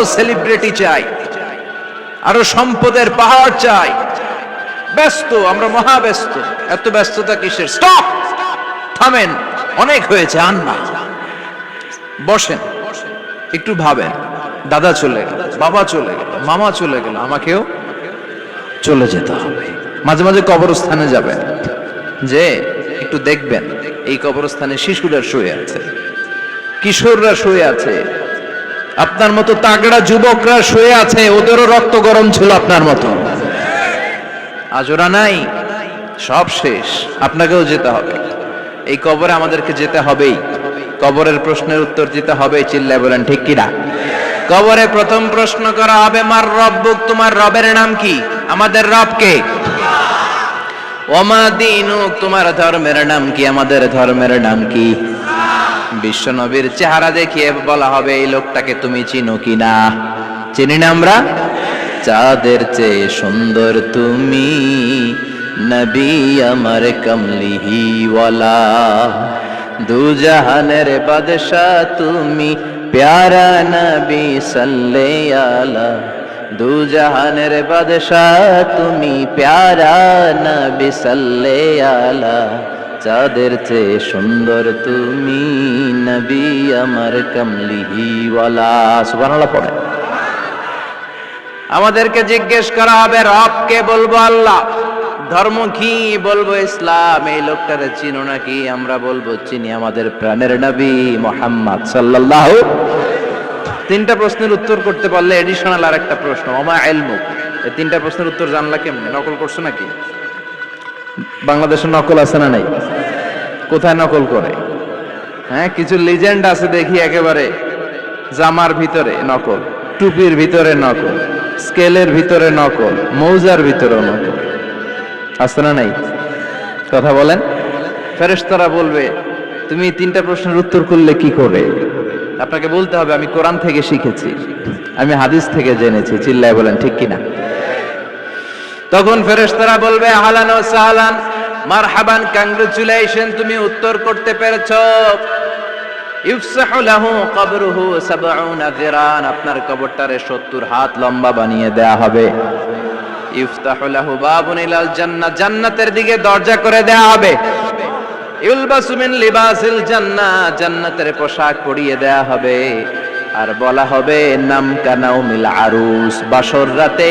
আরও সেলিব্রিটি চাই, আরও সম্পদের পাহাড় চাই। ব্যস্ত, আমরা মহা ব্যস্ত এত ব্যস্ততা কিসের? স্টপ থামেন, অনেক হয়েছে, আন না। বসেন, একটু ভাবেন। দাদা চলে গেল, বাবা চলে গেল, মামা চলে গেল, আমাকেও চলে যেতে হবে। মাঝে মাঝে কবরস্থানে যাবেন। যে, একটু দেখবেন, এই কবরস্থানে শিশুরা শুয়ে আছে, কিশোররা শুয়ে আছে আপনার মতো তাগড়া যুবকরা শুয়ে আছে, ওদেরও রক্ত গরম ছিল আপনার মতো। আজ ওরা নাই, সব শেষ, আপনাকেও যেতে হবে। এই কবরে আমাদেরকে যেতে হবেই। কবরের প্রশ্নের উত্তর দিতে হবে, চিল্লায় বলেন, ঠিক কিনা? কবরে প্রথম প্রশ্ন করা হবে, মার রব্বুক তোমার রবের নাম কি? আমাদের রব কে? ওমা দিনুক, তোমার ধর্মের নাম কি? আমাদের ধর্মের নাম কি? বিশ্ব নবীর চেহারা দেখিয়ে বলা হবে, এই লোকটাকে তুমি চিনো কি না চিনি না আমরা? চাঁদের চেয়ে সুন্দর তুমি, নবী আমার কমলিহি ওয়ালা দু জাহানের বাদশাহ তুমি, প্যারা নবী সাল্লে আলা দু জাহানের বাদশাহ তুমি, প্যারা নবী সাল্লে আলা চাঁদের চেয়ে সুন্দর তুমি নবী আমার কমলিহি ওয়ালা সুবহানাল্লাহ পড়ে। আমাদেরকে জিজ্ঞেস করা হবে রবকে বলব আল্লাহ? ধর্ম কি বলব ইসলাম? এই লোকটারে চিনো নাকি? আমরা বলব, চিনি আমাদের প্রাণের নবী মোহাম্মদ সাল্লাল্লাহু তিনটা প্রশ্নের উত্তর করতে পারলে এডিশনাল আর একটা প্রশ্ন, ওমা এলমুক এই তিনটা প্রশ্নের উত্তর জানলা কেমনে? নকল করছ নাকি? বাংলাদেশে নকল আছে না নাই? কোথায় নকল করে? হ্যাঁ কিছু লিজেন্ড আছে দেখি একেবারে। জামার ভিতরে নকল, টুপির ভিতরে নকল, স্কেলের ভিতরে নকল, মৌজার ভিতরে নকল। আছে না নাই? কথা বলেন। ফেরেশতারা বলবে, তুমি তিনটা প্রশ্নের উত্তর করলে কি করে? আপনাকে বলতে হবে, আমি কোরআন থেকে শিখেছি, আমি হাদিস থেকে জেনেছি। চিল্লায় বলেন, ঠিক কিনা? তখন ফেরেশতারা বলবে আহলান ও সাহলান মারহাবান কংগ্রেচুলেশন তুমি উত্তর করতে পেরেছ। ইফসাহু লাহু কবরুহু 70 যিরান আপনার কবরটারে 70 হাত লম্বা বানিয়ে দেয়া হবে। জান্নাতের দিকে দরজা করে দেয়া হবে। ইউলবাসু মিন লিবাসিল জান্নাহ জান্নাতের পোশাক পরিয়ে দেয়া হবে। আর বলা হবে নাম কানাউমিল আরুস বাসর রাতে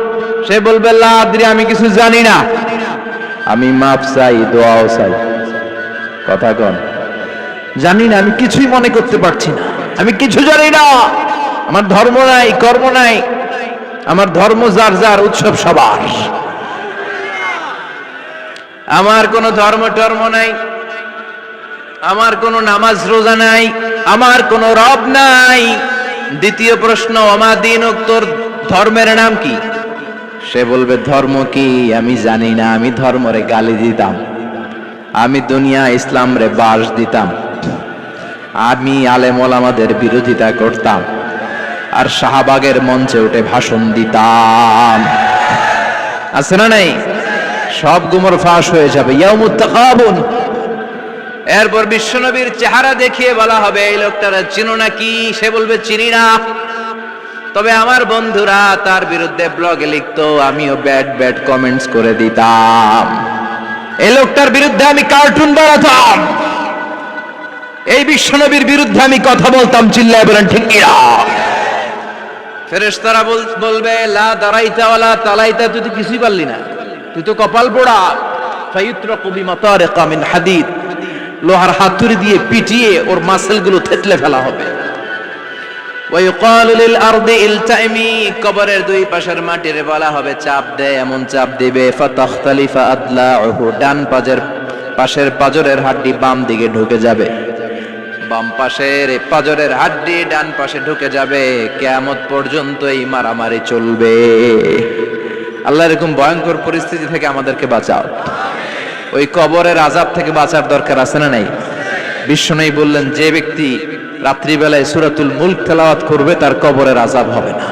সে বলবে, লা আদ্রি, আমি কিছু জানি না। আমি মাপ চাই, দোয়াও চাই। কথা কন। জানি না, আমি কিছুই মনে করতে পারছি না। আমি কিছু জানি না। আমার ধর্ম নাই, কর্ম নাই। আমার ধর্ম যার যার উৎসব সবার। আমার কোনো ধর্ম টর্ম নাই। আমার কোনো নামাজ রোজা নাই। আমার কোনো রব নাই। দ্বিতীয় প্রশ্ন অমাদিন তোর ধর্মের নাম কি? সে বলবে, ধর্ম কি? আমি জানি না। আমি ধর্মরে গালি দিতাম। আমি দুনিয়া ইসলাম রে বাস দিতাম। আমি আলেম ওলামাদের বিরোধিতা করতাম। আর শাহবাগের মঞ্চে উঠে ভাষণ দিতাম। আছে না নাই? সব গুমর ফাঁস হয়ে যাবে। এরপর বিশ্বনবীর চেহারা দেখিয়ে বলা হবে, এই লোকটারা চিনো নাকি? সে বলবে, চিনি না। তবে আমার বন্ধুরা তার বিরুদ্ধে ব্লগে লিখতো, আমিও ব্যাড ব্যাড কমেন্টস করে দিতাম। এই লোকটার বিরুদ্ধে আমি কার্টুন বানাতাম। এই বিশ্বনবীর বিরুদ্ধে আমি কথা বলতাম, চিল্লায় বলেন, ঠিক কিনা ফেরেশতারা বল- বলবে, লা দাঁড়াইতা ওয়ালা তালাইতা, তুই তো কিছুই পারলি না। তুই তো কপাল পোড়া। ফায়ুত্রাকু বিমাতারিকা মিন হাদিদ। লোহার হাতুড়ি দিয়ে পিটিয়ে ওর মাসেলগুলো থেতলে ফেলা হবে। কবরের দুই পাশের বলা হবে চাপ দে, এমন চাপ আদলাউহু, ডান পাশের পাজরের হাড্ডি বাম দিকে ঢুকে যাবে। বাম পাশের পাজরের হাড্ডি ডান পাশে ঢুকে যাবে। কেয়ামত পর্যন্ত এই মারামারি চলবে। আল্লাহ এরকম ভয়ঙ্কর পরিস্থিতি থেকে আমাদেরকে বাঁচাও। ওই কবরের আজাব থেকে বাঁচার দরকার আছে না নাই? বিশ্বনয়ী বললেন, যে ব্যক্তি রাত্রিবেলায় সুরাতুল মুল্ক তেলাওয়াত করবে, তার কবরের আজাব হবে না।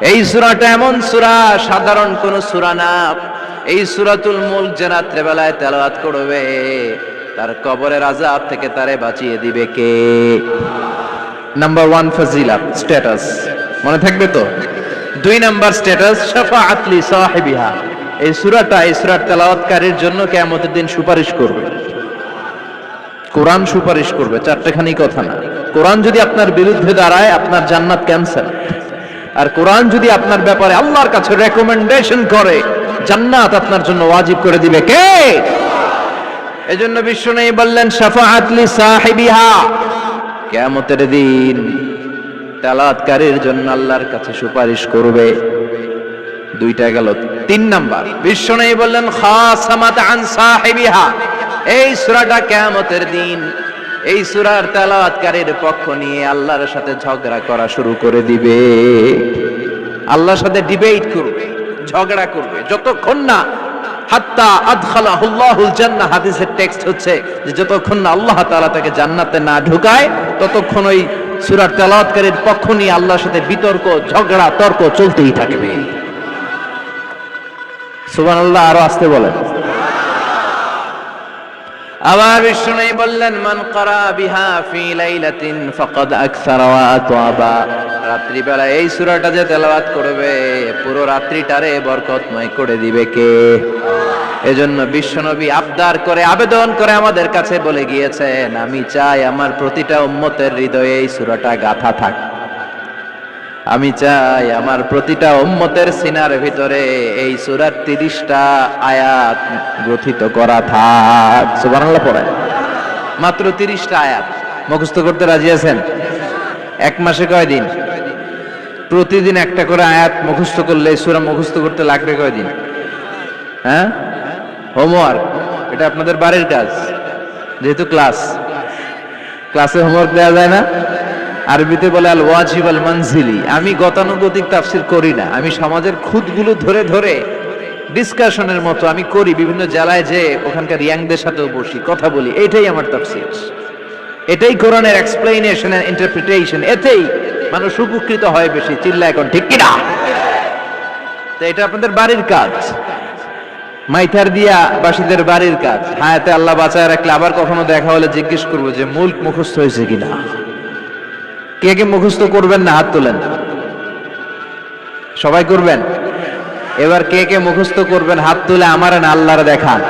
এই সুরাটা এমন সুরা, সাধারণ না। এই যে রাত্রেবেলায় তেলাওয়াত করবে, তার কবরের আজাব থেকে তারে বাঁচিয়ে দিবে কে? নাম্বার ওয়ান ফজিলা স্ট্যাটাস। মনে থাকবে তো? দুই নাম্বার স্ট্যাটাস শাফাআত লি সাহিবিহা। এই সূরাটা, এই সূরার তেলাওয়াতকারীর জন্য কিয়ামতের দিন সুপারিশ করবে। কোরআন সুপারিশ করবে, চারটেখানি কথা না। কোরআন যদি আপনার বিরুদ্ধে দাঁড়ায়, আপনার জান্নাত ক্যান্সেল আর কোরআন যদি আপনার ব্যাপারে আল্লাহর কাছে রেকমেন্ডেশন করে, জান্নাত আপনার জন্য ওয়াজিব করে দিবে কে? এজন্য বিশ্ব নেই বললেন, শাফাআত লি সাহিবিহা। কিয়ামতের দিন তেলাওয়াতকারীর জন্য আল্লাহর কাছে সুপারিশ করবে। দুইটা গেল। তিন নাম্বার বিশ্ব নেই বললেন আন এই সূরাটা কিয়ামতের দিন, এই সূরার তেলাওয়াতকারীর পক্ষ নিয়ে আল্লাহর সাথে ঝগড়া করা শুরু করে দিবে। আল্লাহর সাথে ডিবেট করবে, ঝগড়া করবে। যতক্ষণ না হাত্তা আদখালাহুল্লাহুল জান্নাহ, হাদিসের টেক্সট হচ্ছে যে যতক্ষণ না আল্লাহ তাআলা তাকে জান্নাতে না ঢুকায়, ততক্ষণ ওই সূরার তেলাওয়াতকারীর পক্ষ নিয়ে আল্লাহর সাথে বিতর্ক, ঝগড়া, তর্ক চলতেই থাকবে। সুবহানাল্লাহ, আরও আসতে বলেন। আবার বিষ্ণু বললেন, মান করা বিহা ফি লাইলাতিন ফাকাদ আকসারা ওয়া রাত্রিবেলা এই সূরাটা যে তেলাওয়াত করবে, পুরো রাত্রিটারে বরকতময় করে দিবে কে? এজন্য বিশ্বনবী আবদার করে, আবেদন করে আমাদের কাছে বলে গিয়েছেন, আমি চাই আমার প্রতিটা উম্মতের হৃদয়ে এই সূরাটা গাথা থাক। আমি চাই আমার প্রতিটা উম্মতের সিনার ভিতরে এই সুরার তিরিশটা আয়াত গ্রথিত করা থাক। সুবহানাল্লাহ পড়ে মাত্র তিরিশটা আয়াত। মুখস্থ করতে রাজি আছেন? এক মাসে কয়দিন? প্রতিদিন একটা করে আয়াত মুখস্থ করলে, সূরা মুখস্থ করতে লাগবে কয়দিন? হ্যাঁ? হোমওয়ার্ক এটা আপনাদের বাড়ির কাজ, যেহেতু ক্লাস ক্লাসে হোমওয়ার্ক দেওয়া যায় না। আরবিতে বলে আল ওয়াজিব আল মানজিলি আমি গতানুগতিক তাফসির করি না। আমি সমাজের খুদগুলো ধরে ধরে ডিসকাশনের মতো আমি করি। বিভিন্ন জেলায় যে ওখানকার ইয়াংদের সাথেও বসি, কথা বলি। এটাই আমার তাফসির। এটাই কোরআনের এক্সপ্লেনেশন এন্ড ইন্টারপ্রিটেশন এতেই মানুষ উপকৃত হয় বেশি। চিল্লা এখন, ঠিক কিনা? তো এটা আপনাদের বাড়ির কাজ। মাইথার দিয়া বাসীদের বাড়ির কাজ। হায়াতে আল্লাহ বাঁচায় রাখলে আবার কখনো দেখা হলে জিজ্ঞেস করব যে, মুল্ক মুখস্থ হয়েছে কিনা? কে কে মুখস্থ করবেন না, হাত তোলেন। সবাই করবেন? এবার কে কে মুখস্থ করবেন, হাত তুলে আমার না আল্লাহরে দেখান।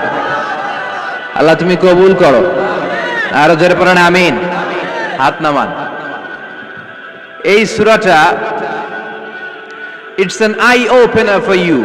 আল্লাহ তুমি কবুল করো। আরও জোরে পড়েন, আমিন। হাত নামান। এই সুরাটা it's an eye opener for you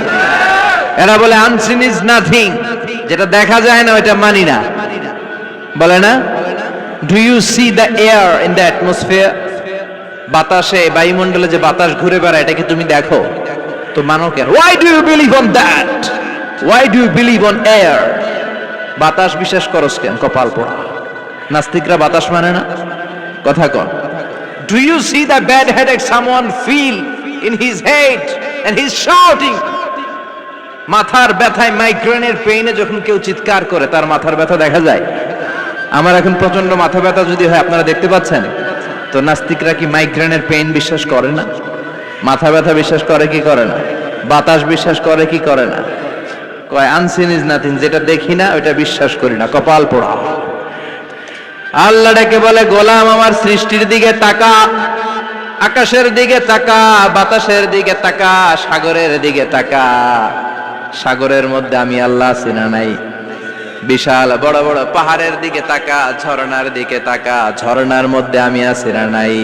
এরা বলে আনসিন ইজ নাথিং যেটা দেখা যায় না, ওইটা মানি না। বলে না? Do you see the air in the atmosphere বাতাসে, বায়ুমণ্ডলে যে বাতাস ঘুরে বেড়ায় এটাকে তুমি দেখো? তো মানো কেন why do you believe on that why do you believe on air বাতাস বিশ্বাস করস কেন, কপাল পোড়া? নাস্তিকরা বাতাস মানে না? কথা কন। Do you see the bad headed someone feel in his head and his shouting মাথার ব্যথায় মাইগ্রেনের পেইনে যখন কেউ চিৎকার করে, তার মাথার ব্যথা দেখা যায়। আমার এখন প্রচণ্ড মাথা ব্যথা যদি হয়, আপনারা দেখতে পাচ্ছেন? তো নাস্তিকরা কি মাইগ্রেনের পেইন বিশ্বাস করে না? মাথা ব্যথা বিশ্বাস করে কি করে না? বাতাস বিশ্বাস করে কি করে না? কয় আনসিন ইজ নাথিং যেটা দেখি না, ওইটা বিশ্বাস করি না। কপাল পোড়া। আল্লাহ ডেকে বলে, গোলাম আমার সৃষ্টির দিকে তাকা, আকাশের দিকে তাকা, বাতাসের দিকে তাকা, সাগরের দিকে তাকা। সাগরের মধ্যে আমি আল্লাহ চিনা নাই। বিশাল বড় বড় পাহাড়ের দিকে তাকা, ঝর্ণার দিকে তাকা, ঝর্ণার মধ্যে আমি আছি না নাই।